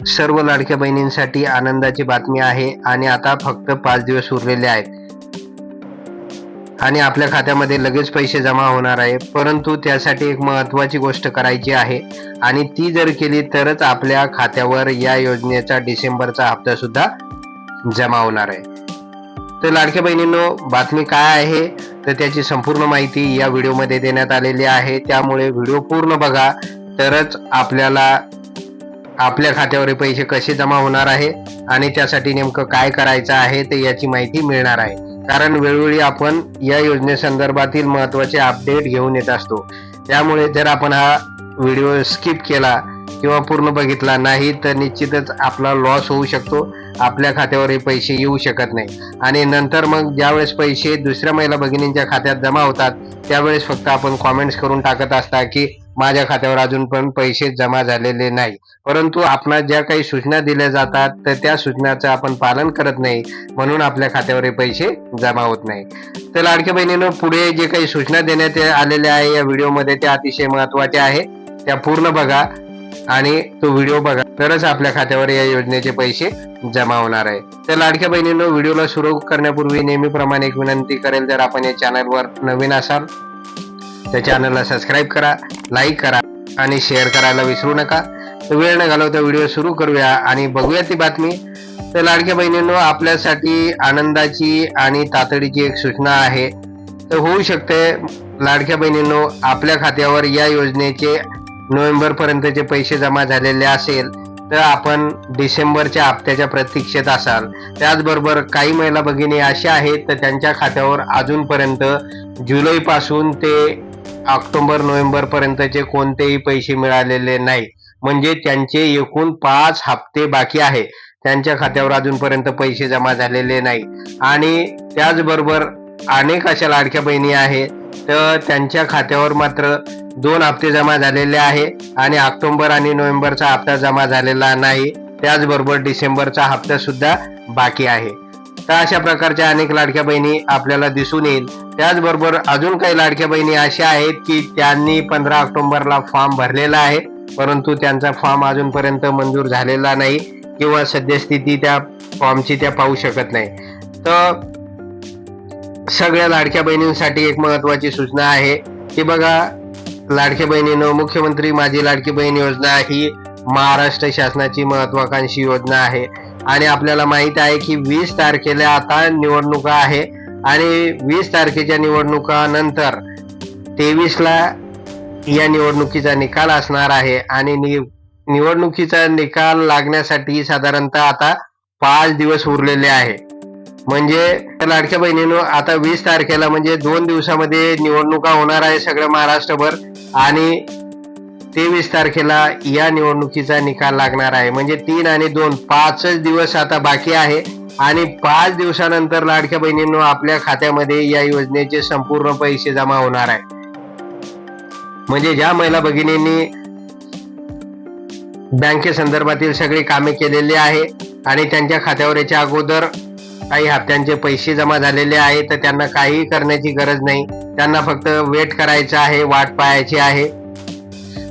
सर्व लाडक्या बहिणींसाठी आनंदाची बातमी आहे आणि आता फक्त पाच दिवस उरलेले आहेत. आणि आपल्या खात्यामध्ये लगेच पैसे जमा होणार आहे परंतु त्यासाठी एक महत्वाची गोष्ट करायची आहे. आणि ती जर केली तरच आपल्या खात्यावर या योजनेचा डिसेंबरचा हप्ता सुद्धा जमा होणार आहे. तर लाडक्या बहिणींनो बातमी काय आहे? तर त्याची संपूर्ण माहिती या व्हिडिओमध्ये देण्यात आलेली आहे. त्यामुळे व्हिडिओ पूर्ण बघा तरच आपल्याला आपल्या खात्यावर पैसे कसे जमा होणार आहे आणि त्यासाठी नेमकं काय करायचं आहे ते याची माहिती मिळणार आहे. कारण वेळोवेळी आपण या योजनेसंदर्भातील महत्त्वाचे अपडेट घेऊन येत असतो. त्यामुळे जर आपण हा व्हिडिओ स्किप केला किंवा पूर्ण बघितला नाही तर निश्चितच आपला लॉस होऊ शकतो. आपल्या खात्यावर हे पैसे येऊ शकत नाही. आणि नंतर मग ज्यावेळेस पैसे दुसऱ्या महिला भगिनींच्या खात्यात जमा होतात त्यावेळेस फक्त आपण कॉमेंट्स करून टाकत असता की माझ्या खात्यावर अजून पण पैसे जमा झालेले नाही. परंतु आपणास ज्या काही सूचना दिल्या जातात तर त्या सूचनाचं आपण पालन करत नाही. म्हणून आपल्या खात्यावर हे पैसे जमा होत नाही. तर लाडक्या बहिणीनं पुढे जे काही सूचना देण्यात आलेल्या आहे या व्हिडिओमध्ये त्या अतिशय महत्त्वाच्या आहे. त्या पूर्ण बघा आणि तो व्हिडिओ बघा. तरच आपल्या खात्यावर या योजनेचे पैसे जमा होणार आहे. तर लाडक्या बहिणीनं व्हिडिओला सुरू करण्यापूर्वी नेहमीप्रमाणे एक विनंती करेल जर आपण या चॅनलवर नवीन असाल तर चॅनलला सबस्क्राईब करा लाईक करा आणि शेअर करायला विसरू नका. वेळ न घालवता व्हिडिओ सुरू करूया आणि बघूया ती बातमी. तर लाडक्या बहिणींनो आपल्यासाठी आनंदाची आणि तातडीची एक सूचना आहे. तर होऊ शकते लाडक्या बहिणींनो आपल्या खात्यावर या योजनेचे नोव्हेंबर पर्यंतचे पैसे जमा झालेले असेल तर आपण डिसेंबरच्या हप्त्याच्या प्रतीक्षेत असाल. त्याचबरोबर काही महिला भगिनी अशा आहेत तर त्यांच्या खात्यावर अजूनपर्यंत जुलैपासून ते ऑक्टोबर नोव्हेंबर पर्यंतचे कोणतेही पैसे मिळालेले नाही म्हणजे त्यांचे एकूण पाच हप्ते बाकी आहे. त्यांच्या खात्यावर अजूनपर्यंत पैसे जमा झालेले नाही आणि त्याचबरोबर अनेक अशा लाडक्या बहिणी आहेत. तर त्यांच्या खात्यावर मात्र दोन हप्ते जमा झालेले आहे. आणि ऑक्टोबर आणि नोव्हेंबरचा हप्ता जमा झालेला नाही. त्याचबरोबर डिसेंबरचा हप्ता सुद्धा बाकी आहे. तर अशा प्रकारच्या अनेक लाडक्या बहिणी आपल्याला दिसून येईल. त्याचबरोबर अजून काही लाडक्या बहिणी अशा आहेत की त्यांनी पंधरा ऑक्टोबरला फॉर्म भरलेला आहे परंतु त्यांचा फॉर्म अजूनपर्यंत मंजूर झालेला नाही किंवा सद्यस्थिती त्या फॉर्मची त्या पाहू शकत नाही. तर सगळ्या लाडक्या बहिणींसाठी एक महत्वाची सूचना आहे की बघा लाडक्या बहिणीनं मुख्यमंत्री माझी लाडकी बहीण योजना ही महाराष्ट्र शासनाची महत्वाकांक्षी योजना आहे. आणि आपल्याला माहीत आहे की वीस तारखेला आता निवडणुका आहे. आणि वीस तारखेच्या निवडणुकानंतर तेवीसला या निवडणुकीचा निकाल असणार आहे. आणि निवडणुकीचा निकाल लागण्यासाठी साधारणतः आता पाच दिवस उरलेले आहे. म्हणजे लाडक्या बहिणीनं आता वीस तारखेला म्हणजे दोन दिवसामध्ये निवडणुका होणार आहे सगळं महाराष्ट्रभर. आणि तेवीस तारखेला या निवडणुकीचा निकाल लागणार आहे. म्हणजे तीन आणि दोन पाचच दिवस आता बाकी आहे. आणि पाच दिवसानंतर लाडक्या बहिणींनो आपल्या खात्यामध्ये या योजनेचे संपूर्ण पैसे जमा होणार आहे. म्हणजे ज्या महिला भगिनींनी बँकेसंदर्भातील सगळी कामे केलेली आहे आणि त्यांच्या खात्यावर याच्या अगोदर काही हप्त्यांचे पैसे जमा झालेले आहे तर त्यांना काहीही करण्याची गरज नाही. त्यांना फक्त वेट करायचं आहे वाट पाहायची आहे.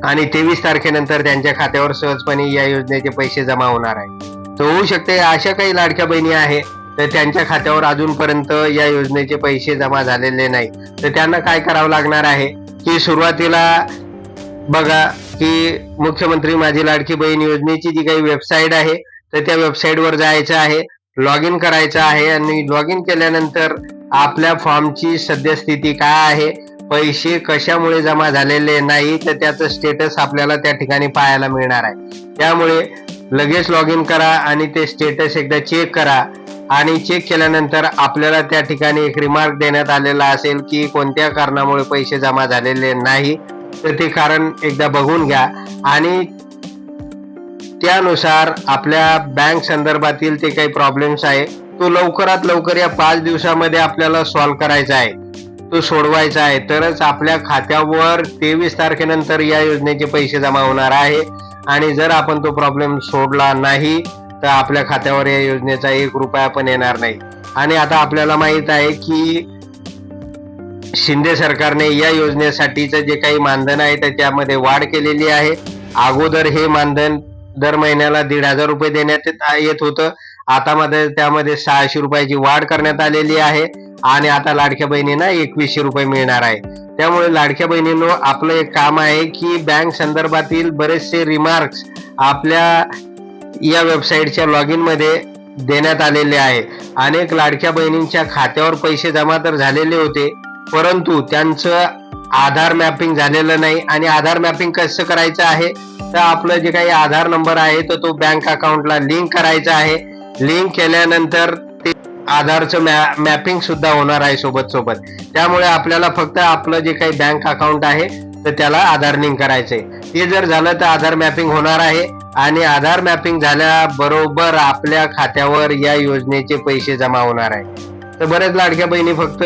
आणि तेवीस तारखेनंतर त्यांच्या खात्यावर सहजपणे या योजनेचे पैसे जमा होणार आहे. तर होऊ शकते अशा काही लाडक्या बहिणी आहे तर त्यांच्या खात्यावर अजूनपर्यंत या योजनेचे पैसे जमा झालेले नाही. तर त्यांना काय करावं लागणार आहे की सुरुवातीला बघा की मुख्यमंत्री माझी लाडकी बहीण योजनेची जी काही वेबसाईट आहे तर त्या वेबसाईटवर जायचं आहे लॉग इन करायचं आहे आणि लॉग इन केल्यानंतर आपल्या फॉर्मची सद्यस्थिती काय आहे पैसे कशामुळे जमा झालेले नाही तर त्याचं स्टेटस आपल्याला त्या ठिकाणी पाहायला मिळणार आहे. त्यामुळे लगेच लॉग इन करा आणि ते स्टेटस एकदा चेक करा. आणि चेक केल्यानंतर आपल्याला त्या ठिकाणी एक रिमार्क देण्यात आलेला असेल की कोणत्या कारणामुळे पैसे जमा झालेले नाही तर ते कारण एकदा बघून घ्या. आणि त्यानुसार आपल्या बँक संदर्भातील ते काही प्रॉब्लेम्स आहे तो लवकरात लवकर या पाच दिवसामध्ये आपल्याला सॉल्व्ह करायचा आहे. तो सोडवायचा आहे. तरच आपल्या खात्यावर तेवीस तारखेनंतर या योजनेचे पैसे जमा होणार आहे. आणि जर आपण तो प्रॉब्लेम सोडला नाही तर आपल्या खात्यावर या योजनेचा एक रुपया पण येणार नाही. आणि आता आपल्याला माहीत आहे की शिंदे सरकारने या योजनेसाठीचं जे काही मानधन आहे त्याच्यामध्ये वाढ केलेली आहे. अगोदर हे मानधन दर महिन्याला दीड हजार रुपये देण्यात येत- येत होतं. आता मध्ये त्यामध्ये सहाशे रुपयाची वाढ करण्यात आलेली आहे. आणि आता लाडक्या बहिणींना एकवीसशे रुपये मिळणार आहे. त्यामुळे लाडक्या बहिणींनो आपलं एक काम आहे की बँक संदर्भातील बरेचसे रिमार्क्स आपल्या या वेबसाईटच्या लॉग इनमध्ये देण्यात आलेले आहे. अनेक लाडक्या बहिणींच्या खात्यावर पैसे जमा तर झालेले होते परंतु त्यांचं आधार मॅपिंग झालेलं नाही आणि आधार मॅपिंग कसं करायचं आहे? तर आपलं जे काही आधार नंबर आहे तर तो बँक अकाउंटला लिंक करायचा आहे. लिंक केल्यानंतर आधारचं मॅ मॅपिंग सुद्धा होणार आहे सोबत सोबत. त्यामुळे आपल्याला फक्त आपलं जे काही बँक अकाउंट आहे तर त्याला आधार लिंक करायचंय. ते जर झालं तर आधार मॅपिंग होणार आहे आणि आधार मॅपिंग झाल्याबरोबर आपल्या खात्यावर या योजनेचे पैसे जमा होणार आहे. तर बरेच लाडक्या बहिणी फक्त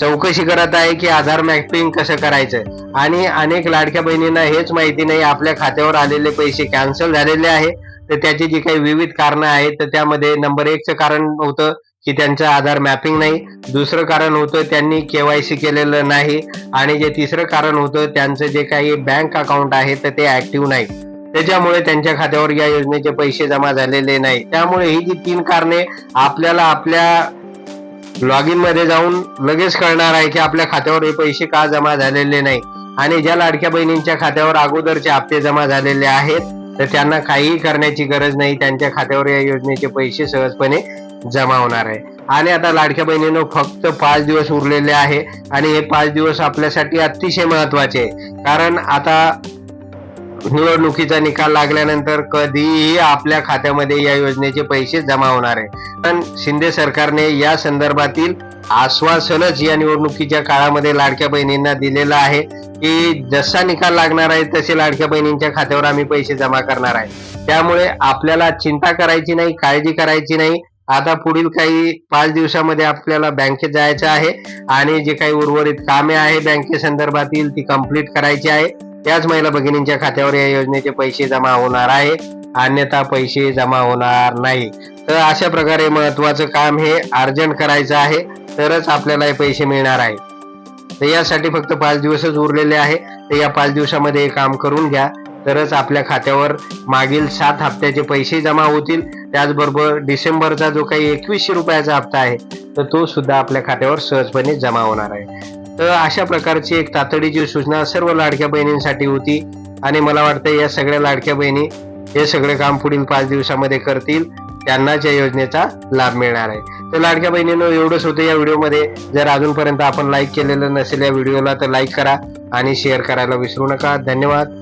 चौकशी करत आहे की आधार मॅपिंग कसं करायचं. आणि अनेक लाडक्या बहिणींना हेच माहिती नाही आपल्या खात्यावर आलेले पैसे कॅन्सल झालेले आहे. तर त्याची जी काही विविध कारणं आहेत तर त्यामध्ये नंबर एकचं कारण होतं की त्यांचं आधार मॅपिंग नाही. दुसरं कारण होतं त्यांनी केवायसी केलेलं नाही. आणि जे तिसरं कारण होतं त्यांचं जे काही बँक अकाउंट आहे तर ते ऍक्टिव्ह नाही. त्याच्यामुळे त्यांच्या खात्यावर या योजनेचे पैसे जमा झालेले नाही. त्यामुळे ही जी तीन कारणे आपल्याला आपल्या लॉग इनमध्ये जाऊन लगेच कळणार आहे की आपल्या खात्यावर हे पैसे का जमा झालेले नाही. आणि ज्या लाडक्या बहिणींच्या खात्यावर अगोदरचे हप्ते जमा झालेले आहेत तर त्यांना काहीही करण्याची गरज नाही. त्यांच्या खात्यावर या योजनेचे पैसे सहजपणे जमा होणार आहे. आणि आता लाडक्या बहिणीनं फक्त पाच दिवस उरलेले आहे. आणि हे पाच दिवस आपल्यासाठी अतिशय महत्त्वाचे आहे. कारण आता निवडणुकीचा निकाल लागल्यानंतर कधीही आपल्या खात्यामध्ये या योजनेचे पैसे जमा होणार आहे. पण शिंदे सरकारने या संदर्भातील आश्वासनच या निवडणुकीच्या काळामध्ये लाडक्या बहिणींना दिलेलं आहे की जसा निकाल लागणार आहे तसे लाडक्या बहिणींच्या खात्यावर आम्ही पैसे जमा करणार आहे. त्यामुळे आपल्याला चिंता करायची नाही काळजी करायची नाही. आता पुढील काही पाच दिवसामध्ये आपल्याला बँकेत जायचं आहे आणि जे काही उर्वरित कामे आहे बँके संदर्भातील ती कंप्लीट करायची आहे. त्याच महिला भगिनींच्या खात्यावर या योजनेचे पैसे जमा होणार आहे अन्यथा पैसे जमा होणार नाही. तर अशा प्रकारे महत्वाचं काम हे अर्जंट करायचं आहे. तरच आपल्याला हे पैसे मिळणार आहे तर यासाठी फक्त पाच दिवसच उरलेले आहे. तर या पाच दिवसामध्ये हे काम करून घ्या. तरच आपल्या खात्यावर मागील सात हप्त्याचे पैसे जमा होतील. त्याचबरोबर डिसेंबरचा जो काही एकवीसशे रुपयाचा हप्ता आहे तर तो सुद्धा आपल्या खात्यावर सहजपणे जमा होणार आहे. तर अशा प्रकारची एक तातडीची सूचना सर्व लाडक्या बहिणींसाठी होती. आणि मला वाटतं या सगळ्या लाडक्या बहिणी हे सगळे काम पुढील पाच दिवसामध्ये करतील. त्यांनाच या योजनेचा लाभ मिळणार आहे. तर लाडक्या बहिणीनं एवढंच होतं या व्हिडिओमध्ये. जर अजूनपर्यंत आपण लाईक केलेलं नसेल या व्हिडिओला तर लाईक करा आणि शेअर करायला विसरू नका. धन्यवाद.